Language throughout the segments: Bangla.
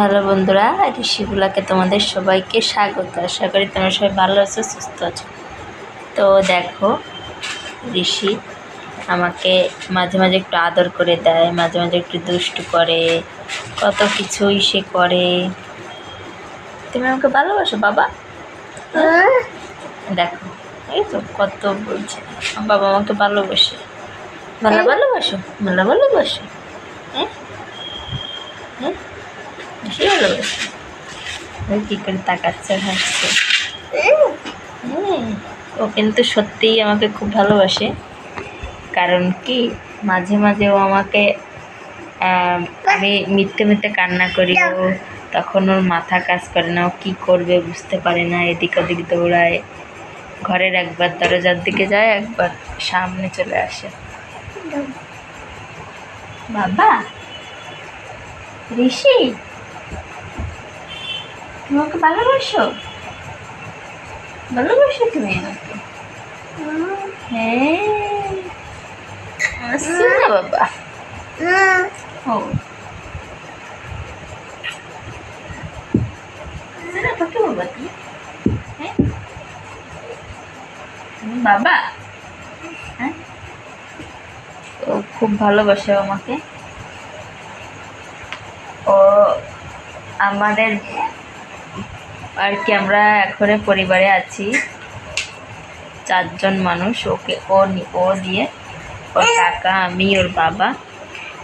হ্যালো বন্ধুরা ঋষিগুলাকে তোমাদের সবাইকে স্বাগত। আশা করি তোমরা সবাই ভালো আছো সুস্থ আছো। তো দেখো ঋষি আমাকে মাঝে মাঝে একটু আদর করে দেয় মাঝে মাঝে একটু দুষ্টু করে কত কিছুই সে করে। তুমি আমাকে ভালোবাসো বাবা? দেখো এই তো কত বলছে। বাবা আমাকে ভালোবাসে। ভালো ভালোবাসো? ভালো ভালোবাসো? হ্যাঁ? হ্যাঁ? কী করে ও কিন্তু সত্যিই আমাকে খুব ভালোবাসে। কারণ কি, মাঝে মাঝে ও আমাকে আমি মিথ্যে মিথ্যে কান্না করি, ও তখন ওর মাথা কাজ করে না, ও কী করবে বুঝতে পারে না, এদিক ওদিক দৌড়ায়। ঘরের একবার দরজার দিকে যায়, একবার সামনে চলে আসে। বাবা, ঋষি? তুমি ওকে ভালোবাসো? ভালোবাসো তুমি আমাকে? হ্যাঁ। বাবা। ও। বাবা তুমি? হ্যাঁ? বাবা? হ্যাঁ? ও খুব ভালোবাসে আমাকে। ও আমাদের আর কি, আমরা এখন পরিবারে আছি। চারজন মানুষ, ওকে, ও ও দিয়ে, ওর কাকা, আমি, ওর বাবা।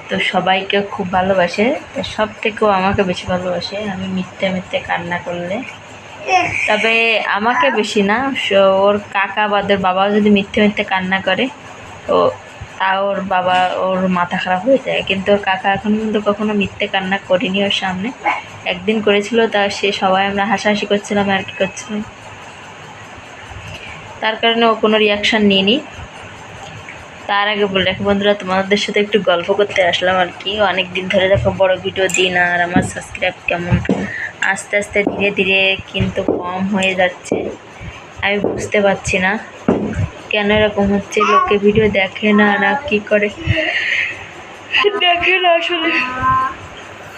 তো সবাইকে খুব ভালোবাসে। সব থেকেও আমাকে বেশি ভালোবাসে, আমি মিথ্যে মিথ্যে কান্না করলে। তবে আমাকে বেশি না ওর কাকা বা ওদের বাবাও যদি মিথ্যে মিথ্যে কান্না করে, তো তা ওর বাবা, ওর মাথা খারাপ হয়ে যায়। কিন্তু ওর কাকা এখন কিন্তু কখনো মিথ্যে কান্না করিনি ওর সামনে। একদিন করেছিল, তা সে সবাই আমরা হাসাহাসি করছিলাম আর কি করছিলাম তার কারণে ও কোনো রিয়াকশান নিইনি। তার আগে বলে রাখি, বন্ধুরা, তোমাদের সাথে একটু গল্প করতে আসলাম আর কি। অনেক দিন ধরে দেখো বড় ভিডিও দিই না আর আমার সাবস্ক্রাইব কেমন। আস্তে আস্তে ধীরে ধীরে কিন্তু কম হয়ে যাচ্ছে। আমি বুঝতে পারছি না কেন এরকম হচ্ছে। লোকে ভিডিও দেখে না না কি করে? দেখে না আসলে।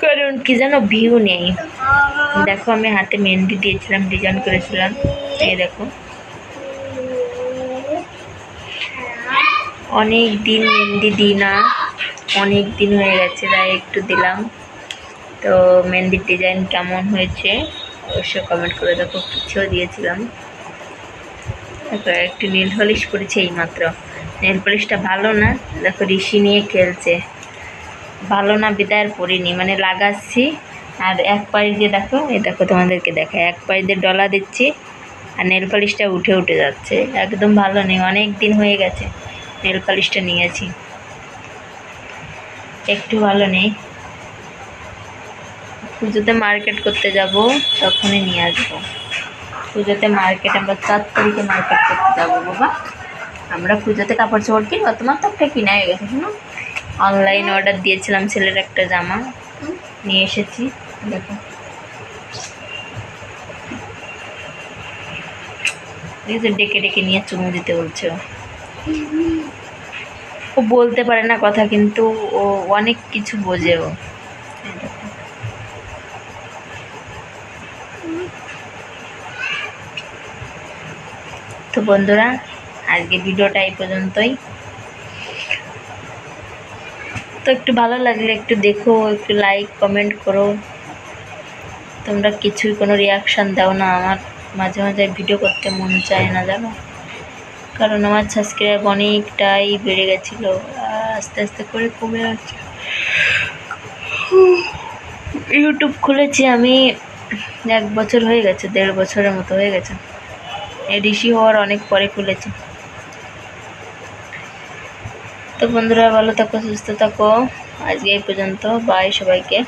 কারণ কি যেন ভিউ নেই। দেখো আমি হাতে মেহেন্দি দিয়েছিলাম ডিজাইন করেছিলাম। এই দেখো। অনেক দিন মেহেন্দি দিই না। অনেক দিন হয়ে গেছে, তাই একটু দিলাম। তো মেহেন্দির ডিজাইন কেমন হয়েছে, অবশ্যই কমেন্ট করে দেখো, কিছুও দিয়েছিলাম। তারপর একটু নীল পলিশ করেছে এইমাত্র। নেল পলিশটা ভালো না। দেখো ঋষি নিয়ে খেলছে। ভালো না বিদায়ের পরিনি মানে লাগাচ্ছি। আর এক পায়ে দিয়ে দেখো, এই দেখো তোমাদেরকে দেখায়, এক পাশ দিয়ে ডলা দিচ্ছি আর নেল পালিশটা উঠে উঠে যাচ্ছে। একদম ভালো নেই, অনেক দিন হয়ে গেছে নেল পালিশটা নিয়েছি। একটু ভালো নেই। পুজোতে মার্কেট করতে যাব, তখনই নিয়ে আসব। পুজোতে মার্কেট আমরা চার তারিখে মার্কেট করতে যাব, বাবা। আমরা পুজোতে কাপড় চোপড় কিনবো, তোমার তো একটা কিনা হয়ে গেছে, শোনো। অনলাইন অর্ডার দিয়েছিলাম ছেলের একটা জামা। নিয়ে এসেছি, দেখো। ডেকে ডেকে নিয়ে চুমু দিতে বলছে। ও। বলতে পারে না কথা, কিন্তু ও অনেক কিছু বোঝে ও। তো বন্ধুরা আজকে ভিডিওটা এই পর্যন্তই। তো একটু ভালো লাগলে একটু দেখো, একটু লাইক কমেন্ট করো। তোমরা কিছুই কোনো রিয়াকশান দাও না, আমার মাঝে মাঝে ভিডিও করতে মন চায় না, জানো? কারণ আমার সাবস্ক্রাইব অনেকটাই বেড়ে গেছিল, আস্তে আস্তে করে কমে যাচ্ছে। ইউটিউব খুলেছি আমি এক বছর হয়ে গেছে, দেড় বছরের মতো হয়ে গেছে। ঋষি হওয়ার অনেক পরে খুলেছি। তো বন্ধুরা ভালো থাকো সুস্থ থাকো। আজকে এই পর্যন্ত। বাই সবাইকে।